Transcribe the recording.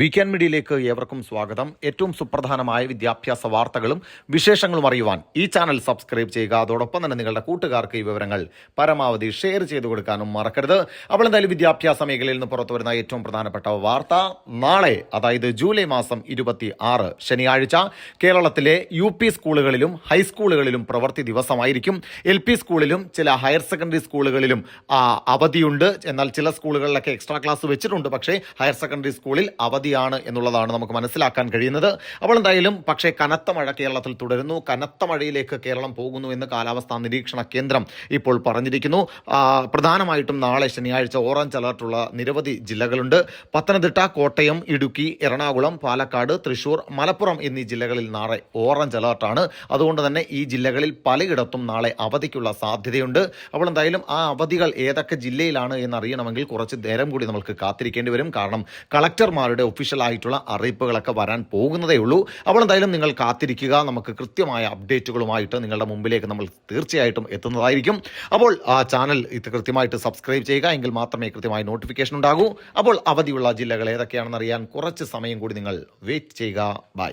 Weekend മീഡിയയിലേക്ക് ഏവർക്കും സ്വാഗതം. ഏറ്റവും സുപ്രധാനമായ വിദ്യാഭ്യാസ വാർത്തകളും വിശേഷങ്ങളും അറിയുവാൻ ഈ ചാനൽ സബ്സ്ക്രൈബ് ചെയ്യുക. അതോടൊപ്പം തന്നെ നിങ്ങളുടെ കൂട്ടുകാർക്ക് ഈ വിവരങ്ങൾ പരമാവധി ഷെയർ ചെയ്തു കൊടുക്കാനും മറക്കരുത്. അപ്പോൾ എന്തായാലും വിദ്യാഭ്യാസ മേഖലയിൽ നിന്ന് പുറത്തു വരുന്ന ഏറ്റവും പ്രധാനപ്പെട്ട വാർത്ത നാളെ അതായത് ജൂലൈ മാസം ഇരുപത്തി ആറ് ശനിയാഴ്ച കേരളത്തിലെ യു പി സ്കൂളുകളിലും ഹൈസ്കൂളുകളിലും പ്രവൃത്തി ദിവസമായിരിക്കും. എൽ പി സ്കൂളിലും ചില ഹയർ സെക്കൻഡറി സ്കൂളുകളിലും അവധിയുണ്ട്. എന്നാൽ ചില സ്കൂളുകളിലൊക്കെ എക്സ്ട്രാ ക്ലാസ് വെച്ചിട്ടുണ്ട്. പക്ഷേ ഹയർ സെക്കൻഡറി സ്കൂളിൽ അവധിയാണ് എന്നുള്ളതാണ് നമുക്ക് മനസ്സിലാക്കാൻ കഴിയുന്നത്. അപ്പോൾ എന്തായാലും പക്ഷേ കനത്ത മഴ കേരളത്തിൽ തുടരുന്നു. കനത്ത മഴയിലേക്ക് കേരളം പോകുന്നു എന്ന് കാലാവസ്ഥാ നിരീക്ഷണ കേന്ദ്രം ഇപ്പോൾ പറഞ്ഞിരിക്കുന്നു. പ്രധാനമായിട്ടും നാളെ ശനിയാഴ്ച ഓറഞ്ച് അലർട്ടുള്ള നിരവധി ജില്ലകളുണ്ട്. പത്തനംതിട്ട കോട്ടയം ഇടുക്കി എറണാകുളം പാലക്കാട് തൃശൂർ മലപ്പുറം എന്നീ ജില്ലകളിൽ നാളെ ഓറഞ്ച് അലർട്ടാണ്. അതുകൊണ്ട് തന്നെ ഈ ജില്ലകളിൽ പലയിടത്തും നാളെ അവധിക്കുള്ള സാധ്യതയുണ്ട്. അപ്പോൾ എന്തായാലും ആ അവധികൾ ഏതൊക്കെ ജില്ലയിലാണ് എന്നറിയണമെങ്കിൽ കുറച്ച് നേരം കൂടി നമുക്ക് കാത്തിരിക്കേണ്ടി വരും. കാരണം കളക്ടർമാരുടെ ഒഫീഷ്യൽ ആയിട്ടുള്ള അറിയിപ്പുകളൊക്കെ വരാൻ പോകുന്നതേ ഉള്ളൂ. അപ്പോൾ എന്തായാലും നിങ്ങൾ കാത്തിരിക്കുക. നമുക്ക് കൃത്യമായ അപ്ഡേറ്റുകളുമായിട്ട് നിങ്ങളുടെ മുമ്പിലേക്ക് നമ്മൾ തീർച്ചയായിട്ടും എത്തുന്നതായിരിക്കും. അപ്പോൾ ആ ചാനൽ ഇത് കൃത്യമായിട്ട് സബ്സ്ക്രൈബ് ചെയ്യുക. എങ്കിൽ മാത്രമേ കൃത്യമായ നോട്ടിഫിക്കേഷൻ ഉണ്ടാകൂ. അപ്പോൾ അവധിയുള്ള ജില്ലകൾ ഏതൊക്കെയാണെന്ന് അറിയാൻ കുറച്ച് സമയം കൂടി നിങ്ങൾ വെയിറ്റ് ചെയ്യുക. ബൈ